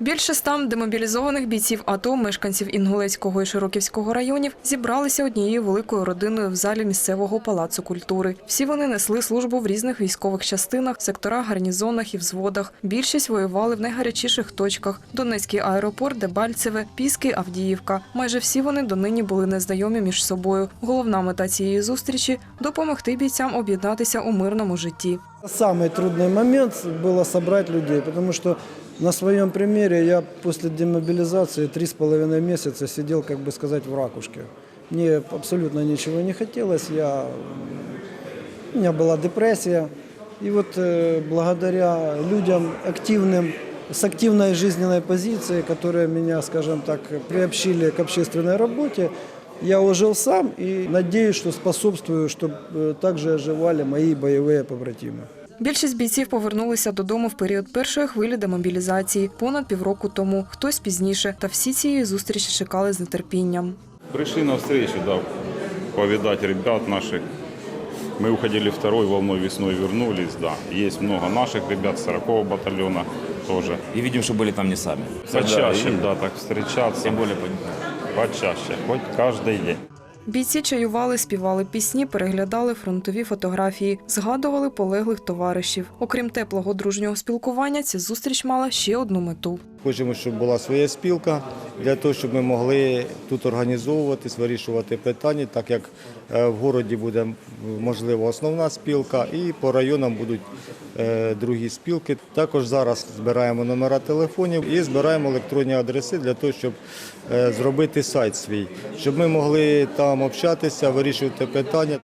Більше ста демобілізованих бійців АТО, мешканців Інгулецького і Широківського районів, зібралися однією великою родиною в залі місцевого палацу культури. Всі вони несли службу в різних військових частинах, секторах, гарнізонах і взводах. Більшість воювали в найгарячіших точках: Донецький аеропорт, Дебальцеве, Піски, Авдіївка. Майже всі вони донині були незнайомі між собою. Головна мета цієї зустрічі допомогти бійцям об'єднатися у мирному житті. Самый трудный момент было собрать людей, потому что на своем примере я после демобилизации три с половиной месяца сидел, как бы сказать, в ракушке. Мне абсолютно ничего не хотелось, я, у меня была депрессия. И вот э, благодаря людям активным, с активной жизненной позицией, которые меня, скажем так, приобщили к общественной работе, я ожил сам и надеюсь, что способствую, чтобы также оживали мои боевые побратимы. Більшість бійців повернулися додому в період першої хвилі демобілізації понад півроку тому, хтось пізніше. Та всі цієї зустрічі чекали з нетерпінням. Пришли на встречу, да, повидать ребят наших. Мы уходили второй волной весной, вернулись, да. Есть много наших ребят, 40-го батальона тоже. И видим, что были там не сами. Почаще, и да, так встречаться. Тем более по- Почаще, хоть каждый день. Бійці чаювали, співали пісні, переглядали фронтові фотографії, згадували полеглих товаришів. Окрім теплого дружнього спілкування, ця зустріч мала ще одну мету. Хочемо, щоб була своя спілка для того, щоб ми могли тут організовуватись, вирішувати питання, так як е, в городі буде можливо основна спілка, і по районам будуть другі спілки. Також зараз збираємо номера телефонів і збираємо електронні адреси для того, щоб е, зробити сайт свій, щоб ми могли там общатися, вирішувати питання.